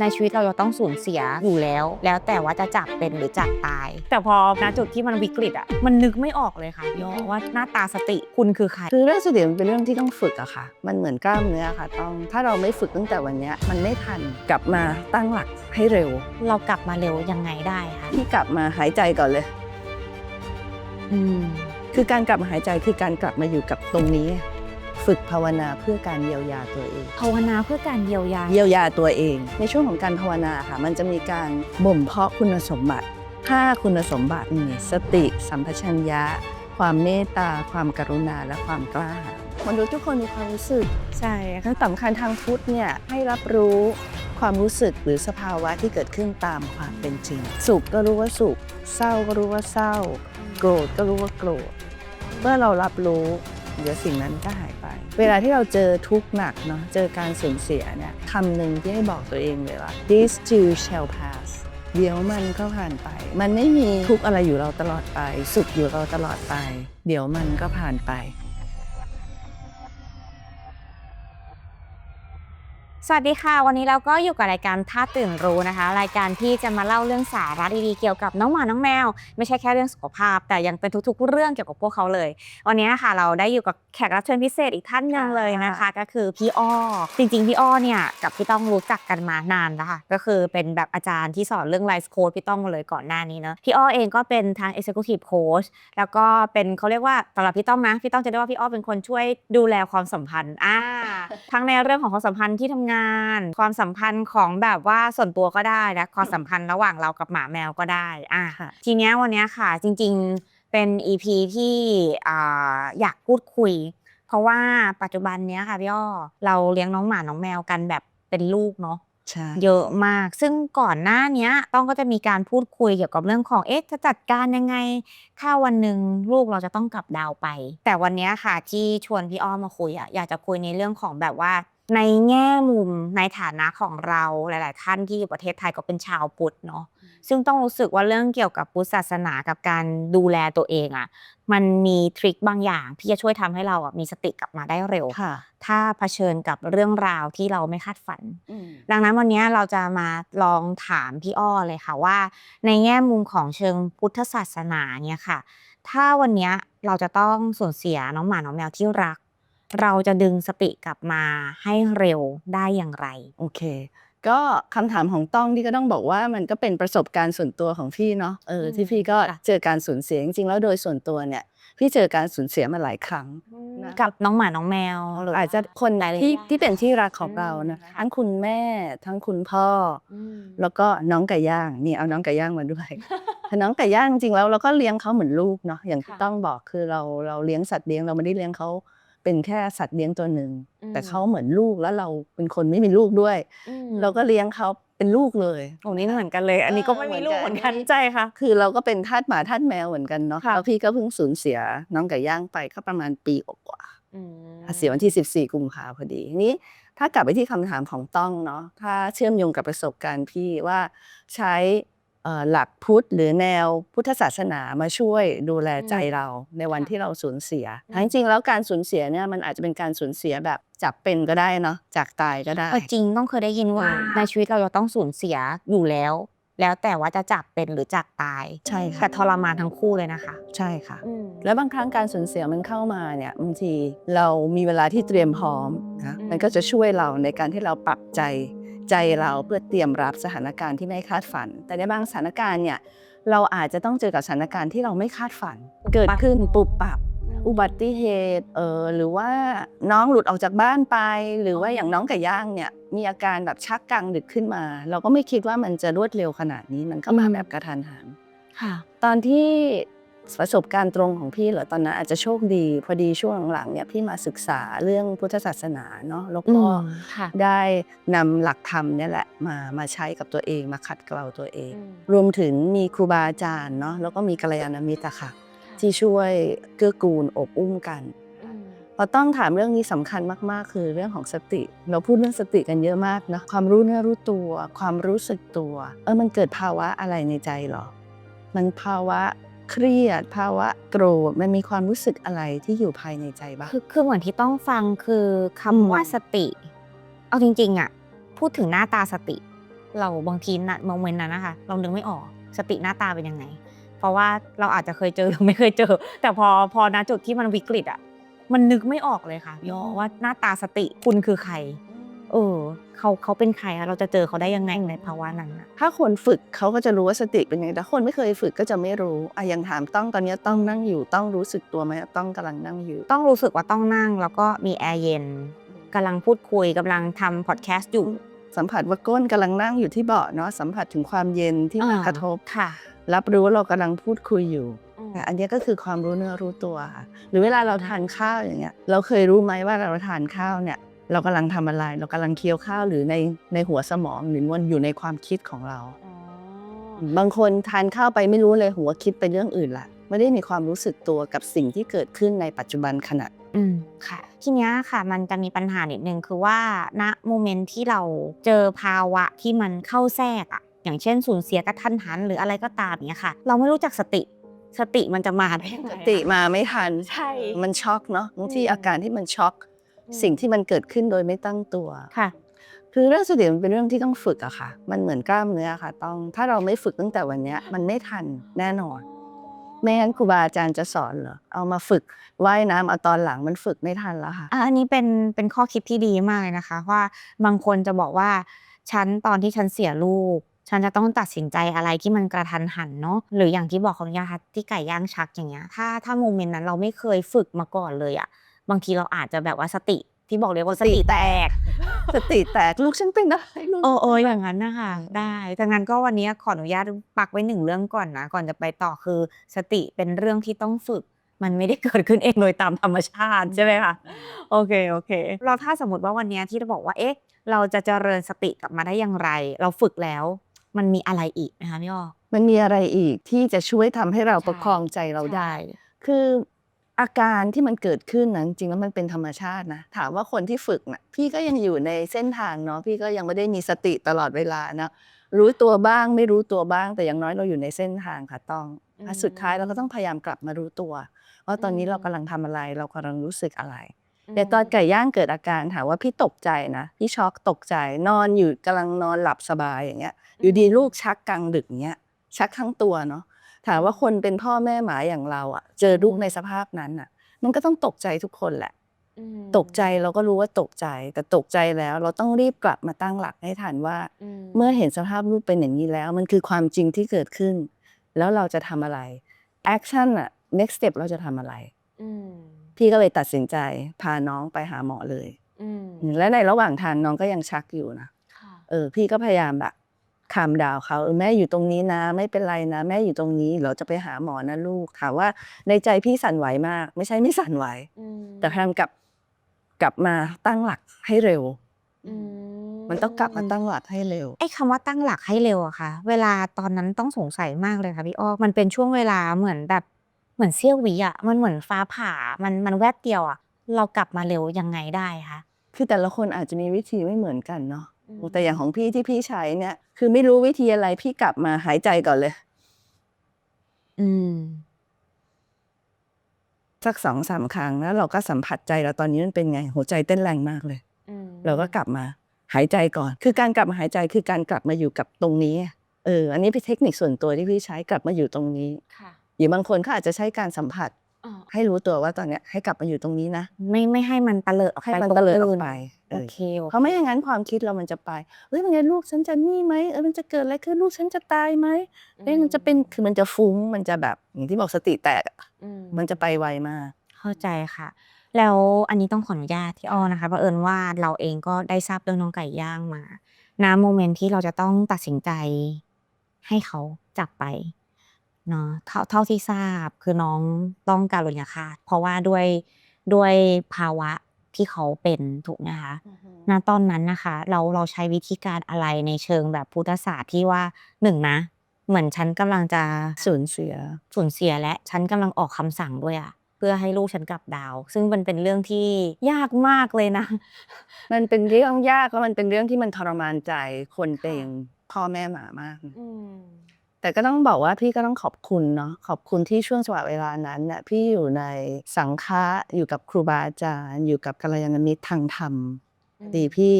ในชีวิตเราจะต้องสูญเสียอยู่แล้ว แล้วแต่ว่าจะจากเป็นหรือจากตาย แต่พอณจุดที่มันวิกฤตอะมันนึกไม่ออกเลยค่ะพี่อ้อว่าหน้าตาสติคุณคือใครคือเรื่องสติมันเป็นเรื่องที่ต้องฝึกอะค่ะ มันเหมือนกล้ามเนื้อค่ะ ต้องถ้าเราไม่ฝึกตั้งแต่วันเนี้ยมันไม่ทันกลับมาตั้งหลักให้เร็ว เรากลับมาเร็วยังไงได้คะที่กลับมาหายใจก่อนเลย อืมคือการกลับมาหายใจคือการกลับมาอยู่กับตรงนี้ ฝึกภาวนาเพื่อการเยียวยาตัวเอง ภาวนาเพื่อการเยียวยา เยียวยาตัวเอง ในช่วงของการภาวนาค่ะมันจะมีการบ่มเพาะคุณสมบัติห้าคุณสมบัติมีสติ สัมปชัญญะ ความเมตตา ความกรุณาและความกล้าหาญมนุษย์ทุกคนมีความรู้สึกใช่ทั้งสำคัญทางพุทธเนี่ยให้รับรู้ความรู้สึกหรือสภาวะที่เกิดขึ้นตามความเป็นจริง สุขก็รู้ว่าสุข เศร้าก็รู้ว่าเศร้า โกรธก็รู้ว่าโกรธ เมื่อเรารับรู้ เดี๋ยวสิ่งนั้นก็หายไป เวลาที่เราเจอทุกข์หนักเนาะเจอการสูญเสียเนี่ยคำหนึ่งที่ให้บอกตัวเองเลยว่า this too shall pass เดี๋ยวมันก็ผ่านไป มันไม่มีทุกข์อะไรอยู่เราตลอดไป สุขอยู่เราตลอดไป เดี๋ยวมันก็ผ่านไป สวัสดีค่ะ วันนี้เราก็อยู่กับรายการท่าตื่นรู้นะคะ รายการที่จะมาเล่าเรื่องสาระดีๆเกี่ยวกับน้องหมาน้องแมว ไม่ใช่แค่เรื่องสุขภาพ แต่ยังเป็นทุกๆ เรื่องเกี่ยวกับพวกเขาเลย วันนี้ค่ะเราได้อยู่กับแขกรับเชิญพิเศษอีกท่านหนึ่งเลยนะคะ ก็คือพี่อ้อจริงๆพี่อ้อเนี่ยกับพี่ต้องรู้จักกันมานานแล้วค่ะก็คือเป็นแบบอาจารย์ที่สอนเรื่องไลฟ์โค้ดพี่ต้องมาเลยก่อนหน้านี้เนอะพี่อ้อเองก็เป็นทาง Executive Coach แล้วก็เป็นเขาเรียกว่าสำหรับพี่ต้องนะพี่ต้องจะเรียกว่าพี่อ้อเป็นคนช่วยดูแลความสัมพันธ์อ่าทั้งในเรื่องของความสัมพันธ์ที่ทำงานความสัมพันธ์ของแบบว่าส่วนตัวก็ได้และความสัมพันธ์ระหว่างเรากับหมาแมวก็ได้อะค่ะทีเนี้ยวันเนี้ยค่ะจริงๆเป็น EP ที่อ่าอยากพูดคุย เพราะว่าปัจจุบันเนี้ยค่ะพี่อ้อเราเลี้ยงน้องหมาน้องแมวกันแบบเป็นลูกเนาะใช่เยอะมาก ซึ่งก่อนหน้าเนี้ยต้องก็จะมีการพูดคุยเกี่ยวกับเรื่องของ เอ๊ะ จะจัดการยังไง ถ้าวันหนึ่งลูกเราจะต้องกลับดาวไป แต่วันเนี้ยค่ะที่ชวนพี่อ้อมมาคุยอะอยากจะคุยในเรื่องของแบบว่า ในแง่มุมในฐานะของเราหลาย ๆ ท่านที่อยู่ประเทศไทยก็เป็นชาวพุทธเนาะซึ่งต้องรู้สึกว่าเรื่องเกี่ยวกับพุทธศาสนากับการดูแลตัวเองอะมันมีทริคบางอย่างที่จะช่วยทำให้เราอะมีสติกลับมาได้เร็วค่ะถ้าเผชิญกับเรื่องราวที่เราไม่คาดฝันอืมดังนั้นวันนี้เราจะมาลองถามพี่อ้อเลยค่ะว่า ในแง่มุมของเชิงพุทธศาสนาเนี่ยค่ะ ถ้าวันเนี้ยเราจะต้องสูญเสียน้องหมาน้องแมวที่รัก เราจะดึงสติกลับมาให้เร็วได้อย่างไร โอเค ก็คำถามของต้องที่ก็ต้องบอกว่ามันก็เป็นประสบการณ์ส่วนตัวของพี่เนาะเอออืมที่พี่ก็ค่ะเจอการสูญเสียจริงๆแล้วโดยส่วนตัวเนี่ยพี่เจอการสูญเสียมาหลายครั้งนะกับน้องหมาน้องแมวหรืออาจจะคนหลายๆที่อย่างที่เป็นที่รักของอืมเรานะค่ะทั้งคุณแม่ทั้งคุณพ่อออืมแล้วก็น้องไก่ย่างนี่เอาน้องไก่ย่างมาด้วยแต่น้องไก่ย่างจริงๆแล้วเราก็เลี้ยงเขาเหมือนลูกเนาะอย่างที่ค่ะต้องบอกคือเราเราเลี้ยงสัตว์เลี้ยงเราไม่ได้เลี้ยงเขา เป็นแค่สัตว์เลี้ยงตัวหนึ่งอืมแต่เขาเหมือนลูกแล้วเราเป็นคนไม่มีลูกด้วยอืมเราก็เลี้ยงเขาเป็นลูกเลยโอ้นี่เหมือนกันเลย อันนี้ก็ไม่มีลูกเหมือนกันใช่ค่ะ คือเราก็เป็นทาสหมาทาสแมวเหมือนกันเนาะค่ะแล้วพี่ก็เพิ่งสูญเสียน้องไก่ย่างไปก็ประมาณปีกว่าๆอืมเสียวันที่ 14 กุมภาพอดีทีนี้ถ้ากลับไปที่คำถามของต้องเนาะถ้าเชื่อมโยงกับประสบการณ์พี่ว่าใช้เอ่อ หลักพุทธหรือแนวพุทธศาสนามาช่วยดูแลใจเราในวันที่เราสูญเสียทั้งจริงๆแล้วการสูญเสียเนี่ยมันอาจจะเป็นการสูญเสียแบบจากเป็นก็ได้เนาะจากตายก็ได้เออจริงต้องเคยได้ยินว่าในชีวิตเราจะต้องสูญเสียอยู่แล้ว แล้วแต่ว่าจะจากเป็นหรือจากตายใช่ค่ะแต่ทรมานทั้งคู่เลยนะคะ ใช่ค่ะอืมแล้วบางครั้งการสูญเสียมันเข้ามาเนี่ยบางทีเรามีเวลาที่เตรียมพร้อมนะอืมมันก็จะช่วยเราในการที่เราปรับใจ ใจเราเพื่อเตรียมรับสถานการณ์ที่ไม่คาดฝัน แต่ในบางสถานการณ์เนี่ยเราอาจจะต้องเจอกับสถานการณ์ที่เราไม่คาดฝัน เกิดขึ้นปุบปับอุบัติเหตุเออหรือว่าน้องหลุดออกจากบ้านไป หรือว่าอย่างน้องไก่ย่างเนี่ยมีอาการแบบชักกลางดึกขึ้นมา เราก็ไม่คิดว่ามันจะรวดเร็วขนาดนี้มันก็มาอืมแบบกระทันหันค่ะตอนที่ ประสบการณ์ตรงของพี่เหรอตอนนั้นอาจจะโชคดี พอดีช่วงหลังๆเนี่ยพี่มาศึกษาเรื่องพุทธศาสนาเนาะแล้วก็ค่ะได้นำหลักธรรมเนี่ยแหละมามาใช้กับตัวเองมาขัดเกลาตัวเองอืมรวมถึงมีครูบาอาจารย์เนาะแล้วก็มีกัลยาณมิตรอะค่ะ ที่ช่วยเกื้อกูลอบอุ้มกันอืมพอต้องถามเรื่องนี้สำคัญมาก ๆ คือเรื่องของสติ เราพูดเรื่องสติกันเยอะมากนะความรู้เนื้อรู้ตัว ความรู้สึกตัว เออมันเกิดภาวะอะไรในใจเหรอ มันภาวะ เครียด ภาวะโกรธมันมีความรู้สึกอะไรที่อยู่ภายในใจบ้างคือคือเหมือนที่ต้องฟังคือคำว่าสติ เอาจริงๆอะพูดถึงหน้าตาสติ เราบางทีนะโมเมนต์นั้นนะคะ เรานึกไม่ออกสติหน้าตาเป็นยังไง เพราะว่าเราอาจจะเคยเจอหรือไม่เคยเจอ แต่พอพอณจุดที่มันวิกฤตอะมันนึกไม่ออกเลยค่ะพี่อว่าหน้าตาสติคุณคือใคร ออเขาเขาเป็นใครอะเราจะเจอเขาได้ยังไงในภาวะนั้นอะถ้าคนฝึกเขาก็จะรู้ว่าสติเป็นยังไงแต่คนไม่เคยฝึกก็จะไม่รู้อะอย่างถามต้องตอนนี้ต้องนั่งอยู่ต้องรู้สึกตัวไหมต้องกำลังนั่งอยู่ ต้องรู้สึกว่าต้องนั่ง แล้วก็มีแอร์เย็นกำลังพูดคุยกำลังทำพอดแคสต์อยู่สัมผัสว่าก้นกำลังนั่งอยู่ที่เบาะเนาะสัมผัสถึงความเย็นที่มาอ่ากระทบค่ะ รับรู้ว่าเรากำลังพูดคุยอยู่อืมอันนี้ก็คือความรู้เนื้อรู้ตัวค่ะหรือเวลาเราทานข้าวอย่างเงี้ย เราเคยรู้ไหมว่าเราทานข้าวเนี่ย เรากำลังทำอะไร เรากำลังเคี้ยวข้าวหรือในในหัวสมองหรือมันอยู่ในความคิดของเรา บางคนทานข้าวไปไม่รู้เลยหัวคิดไปเรื่องอื่นละไม่ได้มีความรู้สึกตัวกับสิ่งที่เกิดขึ้นในปัจจุบันขณะอืมค่ะทีเนี้ยค่ะมันจะมีปัญหานิดนึงคือว่าณโมเมนต์ที่เราเจอภาวะที่มันเข้าแทรกอะอย่างเช่นสูญเสียกระทันหันหรืออะไรก็ตามเนี้ยค่ะ เราไม่รู้จักสติสติมันจะมาได้ยังไงสอะติมาไม่ทันใช่มันช็อกเนาะบางทีอืมอาการที่มันช็อก สิ่งที่มันเกิดขึ้นโดยไม่ตั้งตัว ค่ะ คือเรื่องสติมันเป็นเรื่องที่ต้องฝึกอะค่ะ มันเหมือนกล้ามเนื้อค่ะ ต้อง ถ้าเราไม่ฝึกตั้งแต่วันเนี้ยมันไม่ทันแน่นอน ไม่งั้นครูบาอาจารย์จะสอนเหรอ เอามาฝึกว่ายน้ำเอาตอนหลังมันฝึกไม่ทันแล้วค่ะ อะอันนี้เป็นเป็นข้อคิดที่ดีมากเลยนะคะ ว่าบางคนจะบอกว่าฉันตอนที่ฉันเสียลูก ฉันจะต้องตัดสินใจอะไรที่มันกระทันหันเนาะหรืออย่างที่บอกของยาค่ะที่ไก่ย่างชักอย่างเงี้ยถ้าถ้าโมเมนต์นั้นเราไม่เคยฝึกมาก่อนเลยอะ บางทีเราอาจจะแบบว่าสติที่บอกเลยว่าสติแตก สติแตกลูกฉันเป็นอะไรลูกเออเอออย่างนั้นนะคะได้ดังนั้นก็วันนี้ขออนุญาตปักไว้หนึ่งเรื่องก่อนนะก่อนจะไปต่อคือสติเป็นเรื่องที่ต้องฝึก มันไม่ได้เกิดขึ้นเองโดยตามธรรมชาติใช่ไหมคะโอเคโอเค เราถ้าสมมติว่าวันนี้ที่เราบอกว่าเอ๊ะ เราจะเจริญสติกลับมาได้อย่างไร เราฝึกแล้ว มันมีอะไรอีกนะคะพี่อ้อมันมีอะไรอีกที่จะช่วยทำให้เราใช่ประคองใจเราได้ใช่คือ อาการที่มันเกิดขึ้นนะจริงๆแล้วมันเป็นธรรมชาตินะถามว่าคนที่ฝึกนะพี่ก็ยังอยู่ในเส้นทางเนาะพี่ก็ยังไม่ได้มีสติตลอดเวลานะรู้ตัวบ้างไม่รู้ตัวบ้าง แต่อย่างน้อยเราอยู่ในเส้นทางค่ะต้องอืมอะสุดท้ายเราก็ต้องพยายามกลับมารู้ตัวว่าตอนนี้อืมเรากำลังทำอะไร เรากำลังรู้สึกอะไร แต่ตอนไก่ย่างเกิดอาการถามว่าพี่ตกใจนะพี่ช็อกตกใจนอนอยู่กำลังนอนหลับสบายอย่างเงี้ย อยู่ดีลูกชักกลางดึกเงี้ยชักทั้งตัวเนาะ ถามว่าคนเป็นพ่อแม่หมาอย่างเราอะ เจอลูกในสภาพนั้นอะ มันก็ต้องตกใจทุกคนแหละอืมตกใจเราก็รู้ว่าตกใจ แต่ตกใจแล้ว เราต้องรีบกลับมาตั้งหลักให้ทันว่าอืมเมื่อเห็นสภาพลูกเป็นอย่างนี้แล้ว มันคือความจริงที่เกิดขึ้น แล้วเราจะทำอะไรแอคชั่นอะ next step เราจะทำอะไรอืมพี่ก็เลยตัดสินใจพาน้องไปหาหมอเลยอืมและในระหว่างทางน้องก็ยังชักอยู่นะค่ะเออ พี่ก็พยายามแบบ คามดาวเขาเออแม่อยู่ตรงนี้นะ ไม่เป็นไรนะ แม่อยู่ตรงนี้เราจะไปหาหมอนะลูกถามว่าในใจพี่สั่นไหวมาก ไม่ใช่ไม่สั่นไหวอืมแต่พยายามกลับกลับมาตั้งหลักให้เร็วอืมันต้องกลับมาตั้งหลักให้เร็วไอ้คำว่าตั้งหลักให้เร็วอะค่ะ เวลาตอนนั้นต้องสงสัยมากเลยค่ะพี่อ้อมันเป็นช่วงเวลาเหมือนแบบเหมือนเสี้ยววิอะมันเหมือนฟ้าผ่ามันมันแวบเดียวอะเรากลับมาเร็วยังไงได้คะคือแต่ละคนอาจจะมีวิธีไม่เหมือนกันเนาะอืม แต่อย่างของพี่ที่พี่ใช้เนี่ย คือไม่รู้วิธีอะไรพี่กลับมาหายใจก่อนเลย อืม สักสองสามครั้งแล้วเราก็สัมผัสใจเราตอนนี้มันเป็นไง หัวใจเต้นแรงมากเลยเราก็กลับมาหายใจก่อน คือการกลับมาหายใจคือการกลับมาอยู่กับตรงนี้ เออ อันนี้เป็นเทคนิคส่วนตัวที่พี่ใช้กลับมาอยู่ตรงนี้ค่ะหรือบางคนเขาอาจจะใช้การสัมผัสอ๋อ ให้รู้ตัวว่าตอนเนี้ยให้กลับมาอยู่ตรงนี้นะ ไม่ไม่ให้มันตะเลิดออกให้ไปมันตรงตะเลิดอออื่กนไปเอโออเค เพราะไม่อย่างนั้นความคิดเรามันจะไปเฮ้ยมันไงลูกฉันจะนี่ไหมเออมันจะเกิดอะไรขึ้นลูกฉันจะตายไหมเฮ้ยมันจะเป็นคือมันจะฟุ้งมันจะแบบอย่างที่บอกสติแตกอะอืมมันจะไปไวมาก เข้าใจค่ะ แล้วอันนี้ต้องขออนุญาตที่อ้อนะคะเพราะเอิญว่าเราเองก็ได้ทราบเรื่องน้องไก่ย่างมาณโมเมนต์ที่เราจะต้องตัดสินใจให้เขาจากไป เนาะเท่าเท่าที่ทราบคือน้องต้องการลุญยฆาตเพราะว่าด้วยด้วยภาวะที่เขาเป็นถูกนะคะณตอนนั้นนะคะ เราเราใช้วิธีการอะไรในเชิงแบบพุทธศาสตร์ที่ว่าหนึ่งนะ เหมือนฉันกำลังจะสูญเสียสูญเสียและฉันกำลังออกคำสั่งด้วยอะเพื่อให้ลูกฉันกลับดาว ซึ่งมันเป็นเรื่องที่ยากมากเลยนะ มันเป็นเรื่องยากแล้วมันเป็นเรื่องที่มันทรมานใจคนเป็นพ่อแม่หมามาก แต่ก็ต้องบอกว่าพี่ก็ต้องขอบคุณเนาะขอบคุณที่ช่วงจังหวะเวลานั้นเนี่ยพี่อยู่ในสังฆะอยู่กับครูบาอาจารย์ อยู่กับกัลยาณมิตรทางธรรมดีพี่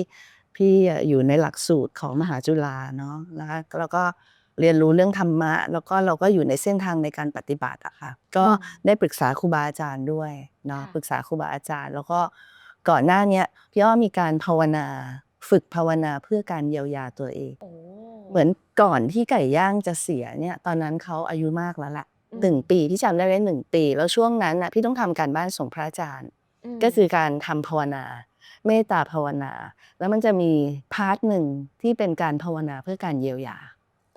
พี่อะอยู่ในหลักสูตรของมหาจุฬาเนาะนะคะแล้วก็เรียนรู้เรื่องธรรมะ แล้วก็เราก็อยู่ในเส้นทางในการปฏิบัติอะค่ะก็ได้ปรึกษาครูบาอาจารย์ด้วยเนาะค่ะปรึกษาครูบาอาจารย์ แล้วก็ก่อนหน้าเนี้ยพี่อ้อมีการภาวนา ฝึกภาวนาเพื่อการเยียวยาตัวเองโอ้ เหมือนก่อนที่ไก่ย่างจะเสียเนี่ยตอนนั้นเขาอายุมากแล้วแหละหนึ่งปีพี่จำได้เลยหนึ่งปี แล้วช่วงนั้นน่ะพี่ต้องทำการบ้านส่งพระอาจารย์ ก็คือการทำภาวนา เมตตาภาวนา แล้วมันจะมีพาร์ทหนึ่งที่เป็นการภาวนาเพื่อการเยียวยา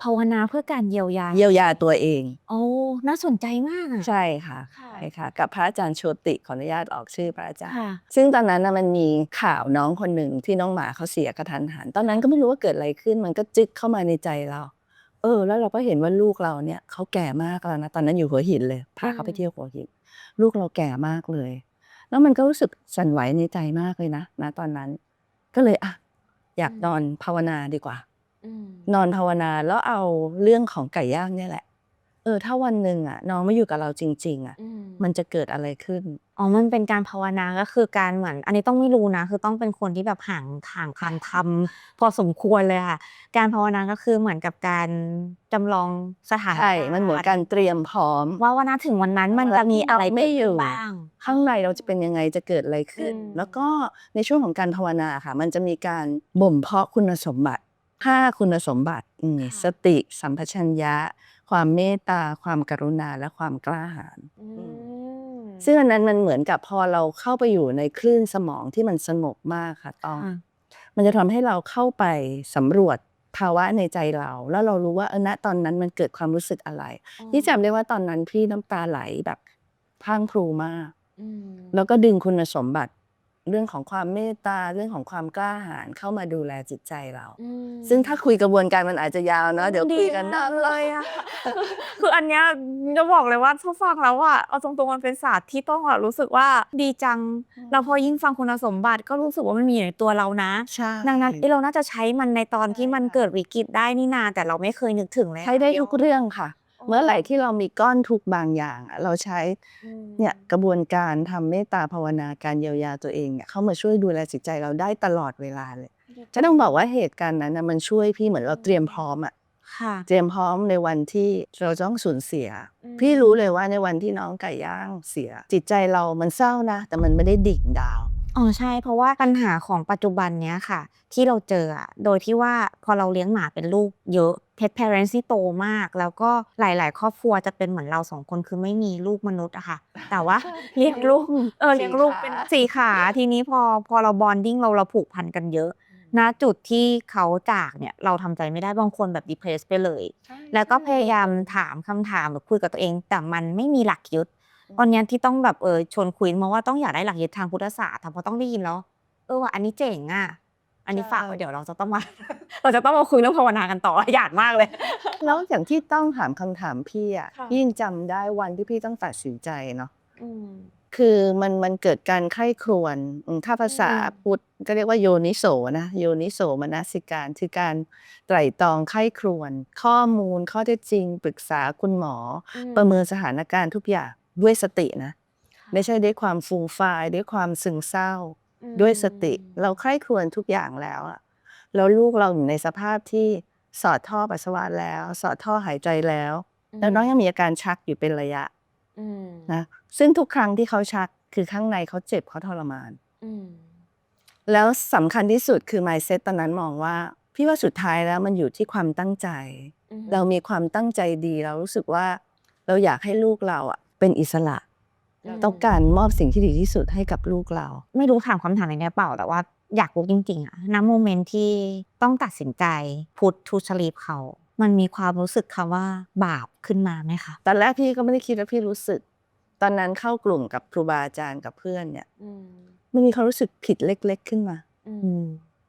ภาวนาเพื่อการเยียวยา เยียวยาตัวเอง โอ้ น่าสนใจมากอะใช่ค่ะค่ะ ใช่ค่ะ กับพระอาจารย์โชติขออนุญาตออกชื่อพระอาจารย์ ค่ะ ซึ่งตอนนั้นนะมันมีข่าวน้องคนหนึ่งที่น้องหมาเขาเสียกระทันหัน ตอนนั้นก็ไม่รู้ว่าเกิดอะไรขึ้น มันก็จึกเข้ามาในใจเรา เออ แล้วเราก็เห็นว่าลูกเราเนี่ยเขาแก่มากแล้วนะตอนนั้นอยู่หัวหินเลยพาเขาไปอืม เที่ยวหัวหิน ลูกเราแก่มากเลย แล้วมันก็รู้สึกสั่นไหวในใจมากเลยนะนะตอนนั้น ก็เลยอะอยากนอนภาวนาดีกว่าอืม นอนภาวนาแล้วเอาเรื่องของไก่ย่างเนี่ยแหละ เออ ถ้าวันหนึ่งอะ น้องไม่อยู่กับเราจริง ๆ อะอืมมันจะเกิดอะไรขึ้น อ๋อ มันเป็นการภาวนาก็คือการเหมือน อันนี้ต้องไม่รู้นะ คือต้องเป็นคนที่แบบห่างห่างการทำพอสมควรเลยค่ะ การภาวนาก็คือเหมือนกับการจำลองสถานใช่มันเหมือนการเตรียมพร้อม ว่าวันถึงวันนั้นมันจะมีอะไรไม่อยู่เกิดขึ้นบ้าง ข้างในเราจะเป็นยังไงจะเกิดอะไรขึ้นอืมแล้วก็ในช่วงของการภาวนาค่ะ มันจะมีการบ่มเพาะคุณสมบัติ ห้าคุณสมบัติอืมสติ สัมปชัญญะ ความเมตตา ความกรุณาและความกล้าหาญอืมซึ่งอันนั้นมันเหมือนกับพอเราเข้าไปอยู่ในคลื่นสมองที่มันสงบมากค่ะต้อง ค่ะมันจะทำให้เราเข้าไปสำรวจภาวะในใจเรา แล้วเรารู้ว่าเออณตอนนั้นมันเกิดความรู้สึกอะไรพี่จำได้ว่าตอนนั้นพี่น้ำตาไหลแบบพรังพรูมาก อืมแล้วก็ดึงคุณสมบัติ เรื่องของความเมตตาเรื่องของความกล้าหาญเข้ามาดูแลจิตใจเราอืมซึ่งถ้าคุยกระบวนการมันอาจจะยาวเนาะเดี๋ยวคุยกันดีนามากนเลยอะคืออันเนี้ยจะบอกเลยว่าถ้าฟังแล้วอะเอาตรงๆมันเป็นศาสตร์ที่ต้องอะรู้สึกว่าดีจัง เราพอยิ่งฟังคุณสมบัติก็รู้สึกว่ามันมีอยู่ในตัวเรานะใช่ดังนั้นเอ้ยเราน่าจะใช้มันในตอนที่มันเกิดวิกฤตได้นี่นาแต่เราไม่เคยนึกถึงเลยใช้ได้ทุกเรื่องค่ะอ๋อ เมื่อไหร่ที่เรามีก้อนทุกข์บางอย่างอะเราใช้อืมเนี่ยกระบวนการทำเมตตาภาวนาการเยียวยาตัวเองเนี่ยเข้ามาช่วยดูแลจิตใจเราได้ตลอดเวลาเลยจะต้องบอกว่าเหตุการณ์นั้นนะมันช่วยพี่เหมือนเราเตรียมพร้อมอะค่ะเตรียมพร้อมในวันที่เราต้องสูญเสียอืมพี่รู้เลยว่าในวันที่น้องไก่ย่างเสีย จิตใจเรามันเศร้านะ แต่มันไม่ได้ดิ่งดาวอ๋อใช่เพราะว่าปัญหาของปัจจุบันเนี้ยค่ะ ที่เราเจออะโดยที่ว่าพอเราเลี้ยงหมาเป็นลูกเยอะ pet parents ที่โตมาก แล้วก็หลาย ๆ ครอบครัวจะเป็นเหมือนเราสองคนคือไม่มีลูกมนุษย์อะค่ะ แต่ว่าเลี้ยงลูกเออเลี้ยงลูกเป็นสี่ขาทีนี้พอพอเราบอนดิ้งเราเราผูกพันกันเยอะณจุดที่เขาจากเนี่ยเราทำใจไม่ได้บางคนแบบ depressed ไปเลย แล้วก็พยายามถามคำถามหรือคุยกับตัวเอง แต่มันไม่มีหลักยึดตอนเนี้ยที่ต้องแบบเออชวนคุยมาว่าต้องอยากได้หลักยึดทางพุทธศาสตร์ค่ะเพราะต้องได้ยินแล้ว เออว่าอันนี้เจ๋งอะ อันนี้ฝากไว้เดี๋ยวเราจะต้องมา เราจะต้องมาคุยเรื่องภาวนากันต่อหยาดมากเลย แล้วอย่างที่ต้องถามคำถามพี่อะค่ะพี่ยังจำได้วันที่พี่ต้องตัดสินใจเนาะคือมันมันเกิดการไข้ครวญอืมถ้าภาษาอืม พุทธก็เรียกว่าโยนิโสนะโยนิโสมนสิการคือการไตร่ตรองไข้ครวญข้อมูลข้อเท็จจริง ปรึกษาคุณหมออประเมินสถานการณ์ทุกอย่างด้วยสตินะ ไม่ใช่ด้วยความฟูมฟายด้วยความซึมเศร้า ด้วยสติ เราใคร่ครวญทุกอย่างแล้วอะแล้วลูกเราอยู่ในสภาพที่สอดท่อปัสสาวะแล้ว สอดท่อหายใจแล้ว แล้วน้องยังมีอาการชักอยู่เป็นระยะนะซึ่งทุกครั้งที่เขาชักคือข้างในเขาเจ็บเขาทรมานแล้วสำคัญที่สุดคือ mindset ตอนนั้นมองว่า พี่ว่าสุดท้ายแล้วมันอยู่ที่ความตั้งใจ เรามีความตั้งใจดี เรารู้สึกว่า เราอยากให้ลูกเราอะเป็นอิสระ ต้องการมอบสิ่งที่ดีที่สุดให้กับลูกเรา ไม่รู้ถามคำถามในเนี้ยเปล่าแต่ว่าอยากรู้จริงๆอะณโมเมนต์ที่ต้องตัดสินใจพุททูชลีฟเขา มันมีความรู้สึกคำว่าบาปขึ้นมาไหมคะตอนแรกพี่ก็ไม่ได้คิดว่าพี่รู้สึก ตอนนั้นเข้ากลุ่มกับครูบาอาจารย์กับเพื่อนเนี่ยมันมีความรู้สึกผิดเล็ก ๆขึ้นมา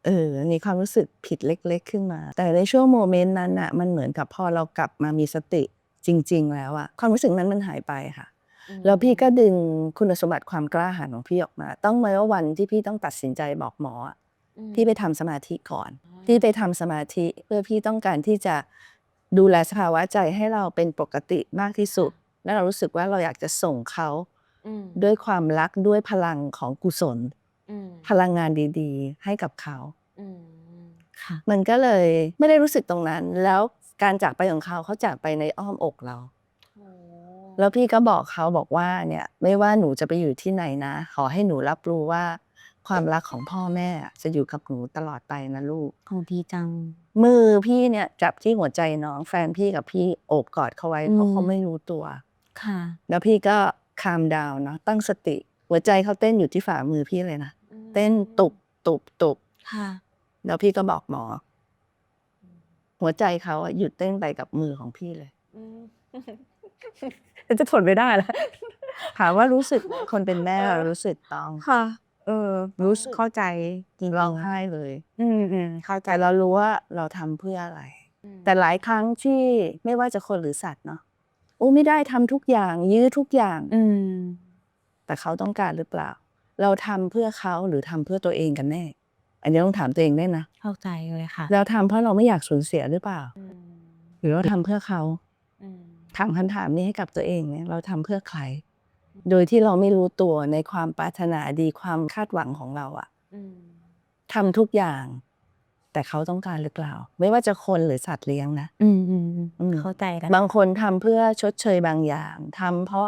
เออมีความรู้สึกผิดเล็ก ๆ ขึ้นมา แต่ในช่วงโมเมนต์นั้นอะมันเหมือนกับพอเรากลับมามีสติจริง ๆ แล้วอะความรู้สึกนั้นมันหายไปค่ะ แล้วพี่ก็ดึงคุณสมบัติความกล้าหาญของพี่ออกมา ต้องไหมว่าวันที่พี่ต้องตัดสินใจบอกหมออะพี่ไปทำสมาธิก่อนพี่ไปทำสมาธิเพื่อพี่ต้องการที่จะดูแลสภาวะใจให้เราเป็นปกติมากที่สุด แล้วเรารู้สึกว่าเราอยากจะส่งเขาด้วยความรักด้วยพลังของกุศลพลังงานดีๆ ให้กับเขาค่ะมันก็เลยไม่ได้รู้สึกตรงนั้น แล้วการจากไปของเขาเขาจากไปในอ้อมอกเรา แล้วพี่ก็บอกเขาบอกว่าเนี่ยไม่ว่าหนูจะไปอยู่ที่ไหนนะ ขอให้หนูรับรู้ว่า ความรักของพ่อแม่จะอยู่กับหนูตลอดไปนะลูกของดีจัง มือพี่เนี่ยจับที่หัวใจน้องแฟนพี่กับพี่โอบกอดเขาไว้เพราะอืมเขาไม่รู้ตัว ค่ะ แล้วพี่ก็คามดาวเนาะตั้งสติ หัวใจเขาเต้นอยู่ที่ฝ่ามือพี่เลยนะเต้นตุบตุบตุบค่ะ แล้วพี่ก็บอกหมอ หัวใจเขาอะหยุดเต้นไปกับมือของพี่เลย จะทนไม่ได้แล้วถามว่ารู้สึกไหมคนเป็นแม่เรารู้สึกต้องค่ะ เออ รู้สึกเข้าใจจริงๆร้องไห้เลย อืมอืมเข้าใจแต่เรารู้ว่าเราทำเพื่ออะไร แต่หลายครั้งที่ไม่ว่าจะคนหรือสัตว์เนาะโอ้ไม่ได้ทำทุกอย่างยื้อทุกอย่าง อืม แต่เขาต้องการหรือเปล่า เราทำเพื่อเขาหรือทำเพื่อตัวเองกันแน่ อันนี้ต้องถามตัวเองได้วยนะเข้าใจเลยค่ะ เราทำเพราะเราไม่อยากสูญเสียหรือเปล่า หรือเราทำเพื่อเขา ถามคำถามนี้ให้กับตัวเองเนี่ยเราทำเพื่อใคร โดยที่เราไม่รู้ตัวในความปรารถนาดีความคาดหวังของเราอะทำทุกอย่าง แต่เขาต้องการหรือเปล่า ไม่ว่าจะคนหรือสัตว์เลี้ยงนะอืมอืมอืมอืมเข้าใจกันบางคนทำเพื่อชดเชยบางอย่างทำเพราะ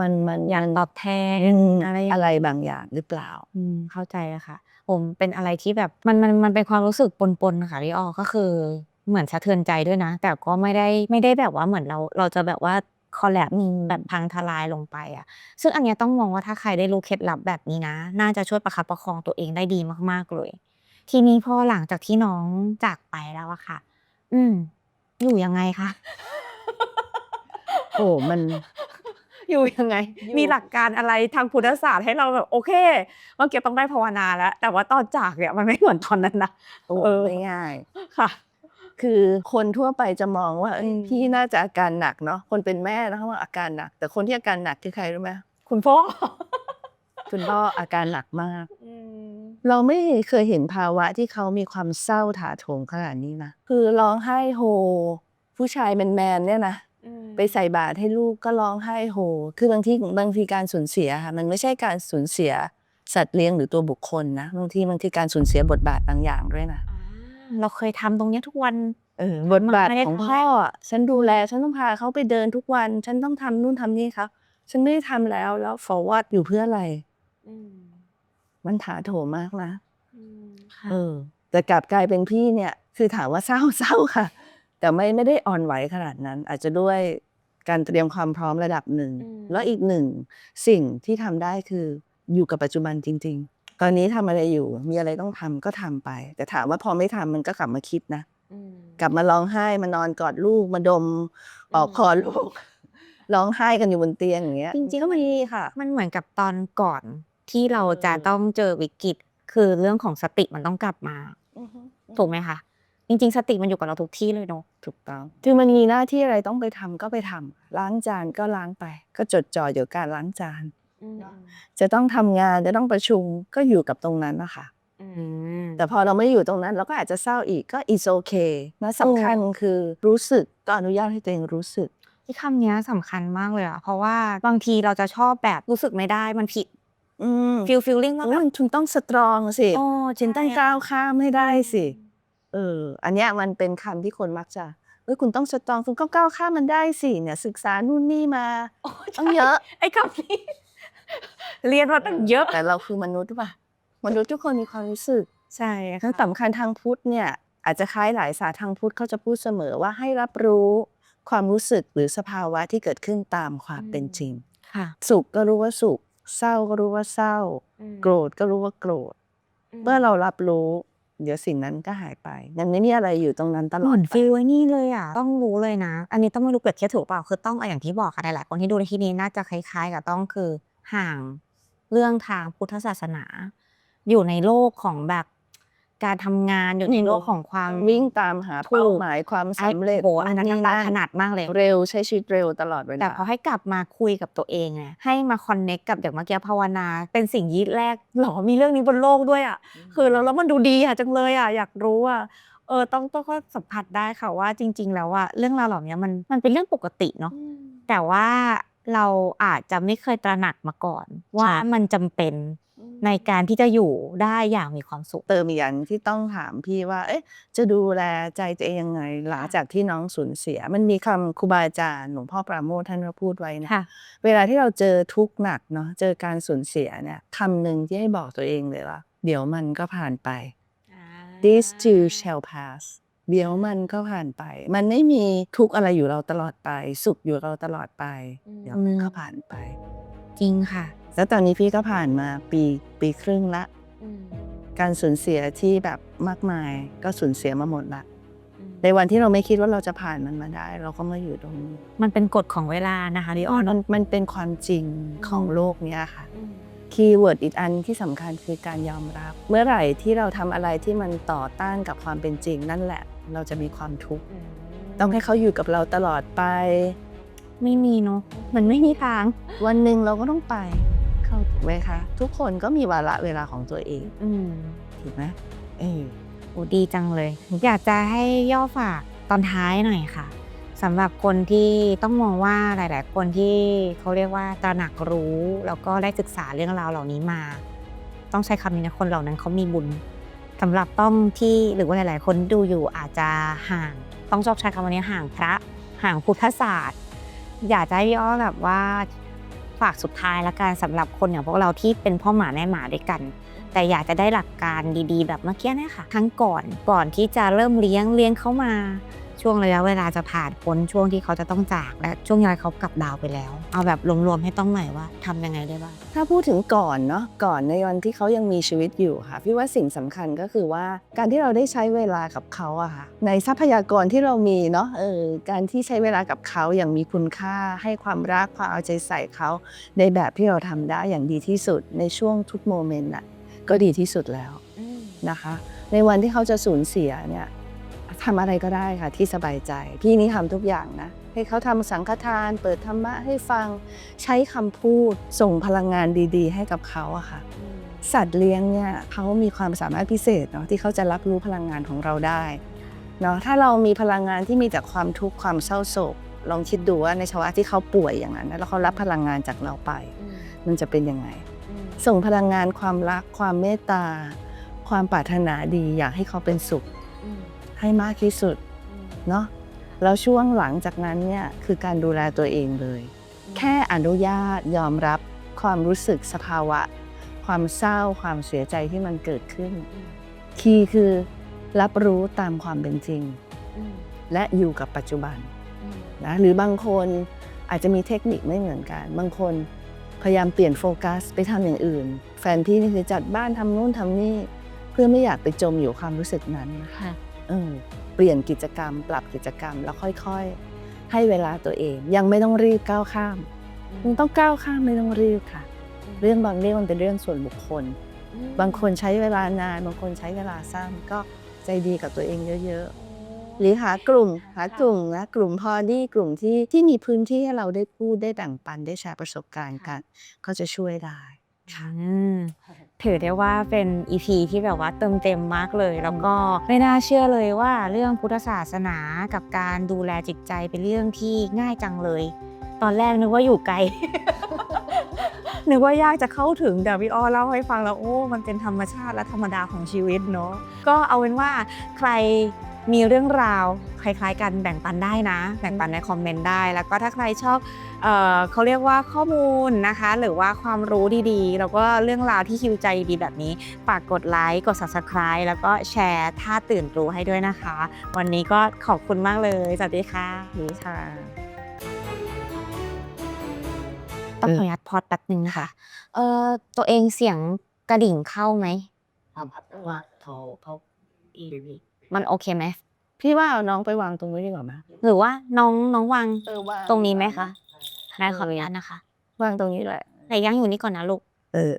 มันมันอยากตอบแทนอืมอะไรอย่างอะไรบางอย่างหรือเปล่าอืมเข้าใจอะค่ะผมเป็นอะไรที่แบบมันมันมันเป็นความรู้สึกปนๆค่ะพี่อ้อก็คือ เหมือนสะเทือนใจด้วยนะ แต่ก็ไม่ได้ไม่ได้แบบว่าเหมือนเราเราจะแบบว่าคอลแลบแบบพังทลายลงไปอะซึ่งอันเนี้ยต้องมองว่าถ้าใครได้รู้เคล็ดลับแบบนี้นะ น่าจะช่วยประคับประคองตัวเองได้ดีมากๆเลย ทีนี้พอหลังจากที่น้องจากไปแล้วอะค่ะ อืม อยู่ยังไงคะโอ้มัน อยู่ยังไง อยู่ มีหลักการอะไรทางพุทธศาสตร์ให้เราแบบโอเคเมื่อกี้ต้องได้ภาวนาแล้ว แต่ว่าตอนจากเนี่ยมันไม่เหมือนตอนนั้นนะ โอ้เออ ไม่ง่าย ค่ะ คือคนทั่วไปจะมองว่าเอ้ยอืมพี่น่าจะอาการหนักเนาะคนเป็นแม่แล้วเขาว่าอาการหนัก แต่คนที่อาการหนักคือใครรู้ไหมคุณพ่อ คุณพ่ออาการหนักมากเราไม่เคยเห็นภาวะที่เขามีความเศร้าถาโถมขนาดนี้นะคือร้องไห้โฮ ผู้ชายแมนๆเนี่ยนะไปใส่บาตรให้ลูกก็ร้องไห้โฮ คือบางทีบางทีการสูญเสียค่ะมันไม่ใช่การสูญเสียสัตว์เลี้ยงหรือตัวบุคคลนะบางทีบางทีการสูญเสียบทบาทบางอย่างด้วยนะ เราเคยทำตรงเนี้ยทุกวันเออบทบาทไม่ได้ของทำพ่ออะฉันดูแล ฉันต้องพาเขาไปเดินทุกวัน ฉันต้องทำนู่นทำนี่ครับ ฉันไม่ได้ทำแล้วแล้ว forward อยู่เพื่ออะไร มันถาโถมมากนะ ค่ะ เออแต่กลับกลายเป็นพี่เนี่ย คือถามว่าเศร้าเศร้าค่ะ แต่ไม่ไม่ได้อ่อนไหวขนาดนั้น อาจจะด้วยการเตรียมความพร้อมระดับหนึ่ง อืม แล้วอีกหนึ่งสิ่งที่ทำได้คืออยู่กับปัจจุบันจริง ๆ ตอนนี้ทำอะไรอยู่ มีอะไรต้องทำก็ทำไป แต่ถามว่าพอไม่ทำมันก็กลับมาคิดนะกลับมาร้องไห้มานอนกอดลูกมาดมปอกคอลูกร้องไห้กันอยู่บนเตียงอย่างเงี้ยจริงๆก็มันดีค่ะ มันเหมือนกับตอนก่อนที่เราเออจะต้องเจอวิกฤต คือเรื่องของสติมันต้องกลับมาถูกไหมคะจริงๆ สติมันอยู่กับเราทุกที่เลยเนาะถูกต้องคือมันมีหน้าที่อะไรต้องไปทำก็ไปทำล้างจานก็ล้างไป ก็จดจ่ออยู่กับการล้างจาน จะต้องทำงานจะต้องประชุมก็อยู่กับตรงนั้นนะคะอืมแต่พอเราไม่อยู่ตรงนั้นเราก็อาจจะเศร้าอีกก็ is okay นะสำคัญคือรู้สึกก็อนุญาตให้ตัวเองรู้สึกที่คำเนี้ยสำคัญมากเลยอะเพราะว่าบางทีเราจะชอบแบบรู้สึกไม่ได้มันผิดอืมฟีลฟีลลิ่งว่าโอ้แบบยคุณต้องสตรองสิโอ้ฉันต้องใช่ก้าวข้ามให้ได้สิเอออันเนี้ยมันเป็นคำที่คนมักจะเอ้ยคุณต้องสตรองคุณก็ก้าวข้ามมันได้สิเนี่ยศึกษานู่นนี่มาโอ้ต้องเยอะไอ้คำนี้ เรียนมาตั้งเยอะแต่เราคือมนุษย์หรือเปล่ามนุษย์ทุกคนมีความรู้สึกใช่ทั้งสำคัญทางพุทธเนี่ยอาจจะคล้ายหลายศาสตร์ทางพุทธเขาจะพูดเสมอว่าให้รับรู้ความรู้สึกหรือสภาวะที่เกิดขึ้นตามความเป็นจริงค่ะสุขก็รู้ว่าสุข เศร้าก็รู้ว่าเศร้า โกรธก็รู้ว่าโกรธ เมื่อเรารับรู้ เดี๋ยวสิ่งนั้นก็หายไปยังไม่มีอะไรอยู่ตรงนั้นตลเหอมืดอนไปฟีลไอ้นี่เลยอะต้องรู้เลยนะ อันนี้ต้องไม่รู้เปรียบเทียบถูกเปล่าคือต้องอย่างที่บอกค่ะหลายๆคนที่ดูในที่นี้น่าจะคล้าย ๆ กับต้องคือ ห่างเรื่องทางพุทธศาสนา อยู่ในโลกของแบบการทำงานอยู่ในโลกของความ วิ่งตามหาถูกเป้าหมายความสำเร็จโอ้โหอันนั้นนี่ลำบากขนาดมากเลย เร็วใช้ชีวิตเร็วตลอดเวลาแต่พอให้กลับมาคุยกับตัวเองไงให้มาคอนเน็กกับอย่างเมื่อกี้ภาวนา เป็นสิ่งยึดแรกหรอมีเรื่องนี้บนโลกด้วยอะ คือแล้วแล้วมันดูดีอะจังเลยอะอยากรู้อะเออต้องต้องก็สัมผัสได้ค่ะว่าจริง ๆ แล้วอะเรื่องราวเหล่านี้มันมันเป็นเรื่องปกติเนาะ แต่ว่า เราอาจจะไม่เคยตระหนักมาก่อน ว่ามันจำเป็นในการที่จะอยู่ได้อย่างมีความสุข เติมอีกอย่างที่ต้องถามพี่ว่า เอ๊ะ จะดูแลใจตัวเองยังไง หลังจากที่น้องสูญเสีย มันมีคำครูบาอาจารย์หลวงพ่อปราโมทท่านก็พูดไว้นะค่ะเวลาที่เราเจอทุกข์หนักเนาะเจอการสูญเสียเนี่ยคำหนึ่งที่ให้บอกตัวเองเลยว่า เดี๋ยวมันก็ผ่านไป this too shall pass เดี๋ยวมันก็ผ่านไป มันไม่มีทุกข์อะไรอยู่เราตลอดไป สุขอยู่เราตลอดไปอืมเดี๋ยวมันก็ผ่านไป จริงค่ะ แล้วตอนนี้พี่ก็ผ่านมาปีปีครึ่งละการสูญเสียที่แบบมากมายก็สูญเสียมาหมดละในวันที่เราไม่คิดว่าเราจะผ่านมันมาได้ เราก็มาอยู่ตรงนี้ มันเป็นกฎของเวลานะคะดิออนมันมันเป็นความจริงของโลกเนี้ยค่ะ คีย์เวิร์ดอีกอันที่สำคัญคือการยอมรับ เมื่อไหร่ที่เราทำอะไรที่มันต่อต้านกับความเป็นจริง นั่นแหละ เราจะมีความทุกข์ต้องให้เขาอยู่กับเราตลอดไป ไม่มีเนาะมันไม่มีทาง วันหนึ่งเราก็ต้องไป เข้าถูกไหมคะ ทุกคนก็มีวาระเวลาของตัวเองอืมถูกไหมเออ โอ้ดีจังเลย อยากจะให้ย่อฝากตอนท้ายหน่อยค่ะ สำหรับคนที่ต้องมองว่าหลาย ๆ คนที่เขาเรียกว่าตระหนักรู้ แล้วก็ได้ศึกษาเรื่องราวเหล่านี้มา ต้องใช้คำนี้นะคนเหล่านั้นเขามีบุญสำหรับต้องที่หรือว่าหลาย ๆ คนดูอยู่อาจจะห่าง ต้องชอบใช้คำว่านี้ห่างพระ ห่างพุทธศาสตร์ อยากจะให้พี่อ้อแบบว่าฝากสุดท้ายละกันสำหรับคนอย่างพวกเราที่เป็นพ่อหมาแม่หมาด้วยกัน แต่อยากจะได้หลักการดีๆ แบบเมื่อกี้นี่ค่ะทั้งก่อนก่อนที่จะเริ่มเลี้ยงเลี้ยงเขามา ช่วงระยะเวลาจะผ่านพ้นช่วงที่เขาจะต้องจาก และช่วงเวลาเขากลับดาวไปแล้ว เอาแบบรวมๆให้ต้องหน่อยว่าทำยังไงได้บ้างถ้าพูดถึงก่อนเนาะก่อนในวันที่เขายังมีชีวิตอยู่ค่ะพี่ว่าสิ่งสำคัญก็คือว่าการที่เราได้ใช้เวลากับเขาอะค่ะในทรัพยากรที่เรามีเนาะเออการที่ใช้เวลากับเขาอย่างมีคุณค่าให้ความรักความเอาใจใส่เขาในแบบที่เราทำได้อย่างดีที่สุดในช่วงทุกโมเมนต์น่ะก็ดีที่สุดแล้วนะคะ ในวันที่เขาจะสูญเสียเนี่ย ทำอะไรก็ได้ค่ะที่สบายใจ พี่นี่ทำทุกอย่างนะ ให้เขาทำสังฆทาน เปิดธรรมะให้ฟังใช้คำพูดส่งพลังงานดี ๆ ให้กับเขาอะค่ะ สัตว์เลี้ยงเนี่ยเขามีความสามารถพิเศษเนาะที่เขาจะรับรู้พลังงานของเราได้เนาะถ้าเรามีพลังงานที่มีแต่ความทุกข์ความเศร้าโศก ลองคิดดูว่าในภาวะที่เขาป่วยอย่างนั้น แล้วเขารับพลังงานจากเราไป มันจะเป็นยังไง ส่งพลังงานความรักความเมตตา ความปรารถนาดีอยากให้เขาเป็นสุข ให้มากที่สุดเนาะแล้วช่วงหลังจากนั้นเนี่ยคือการดูแลตัวเองเลย แค่อนุญาตยอมรับความรู้สึกสภาวะ ความเศร้าความเสียใจที่มันเกิดขึ้น คีย์คือรับรู้ตามความเป็นจริง และอยู่กับปัจจุบันนะหรือบางคนอาจจะมีเทคนิคไม่เหมือนกัน บางคนพยายามเปลี่ยนโฟกัสไปทำอย่างอื่น แฟนพี่นี่คือจัดบ้านทำนู่นทำนี่ เพื่อไม่อยากไปจมอยู่ความรู้สึกนั้นนะคะค่ะ เออเปลี่ยนกิจกรรม ปรับกิจกรรมแล้วค่อยๆ ให้เวลาตัวเอง ยังไม่ต้องรีบก้าวข้ามมันต้องก้าวข้ามไม่ต้องรีบค่ะ เรื่องบางเรื่องมันเป็นเรื่องส่วนบุคคล บางคนใช้เวลานาน บางคนใช้เวลาสั้นก็ใจดีกับตัวเองเยอะๆ หรือหากลุ่มหากลุ่มนะกลุ่มพอดีกลุ่มที่ที่มีพื้นที่ให้เราได้พูดได้แบ่งปันได้แชร์ประสบการณ์กัน ก็จะช่วยได้อืม ถือได้ว่าเป็นอีพีที่แบบว่าเติมเต็มมากเลย แล้วก็ไม่น่าเชื่อเลยว่าเรื่องพุทธศาสนากับการดูแลจิตใจเป็นเรื่องที่ง่ายจังเลย ตอนแรกนึกว่าอยู่ไกลนึกว่ายากจะเข้าถึงแต่พี่อ้อเล่าให้ฟังแล้วโอ้ มันเป็นธรรมชาติและธรรมดาของชีวิตเนาะก็เอาเป็นว่าใคร มีเรื่องราวคล้ายๆ กันแบ่งปันได้นะ แบ่งปันในคอมเมนต์ได้ แล้วก็ถ้าใครชอบเอ่อเขาเรียกว่าข้อมูลนะคะ หรือว่าความรู้ดีๆ แล้วก็เรื่องราวที่ฮิวใจดีๆแบบนี้ฝากกดไลค์กด subscribe แล้วก็แชร์ท่าตื่นรู้ให้ด้วยนะคะ วันนี้ก็ขอบคุณมากเลยสวัสดีค่ะนี่ค่ะต้องขออนุญาตพอดแป๊บนึงนะคะเอ่อตัวเองเสียงกระดิ่งเข้าไหมว่าเขาเขา มันโอเคไหมพี่ว่าเอาน้องไปวางตรงนี้ดีกว่าไหมหรือว่าน้องน้องวางเออวางตรงนี้ไหมคะได้ขออนุญาตนะคะ วางตรงนี้แหละแต่ยังอยู่นี่ก่อนนะลูก เออ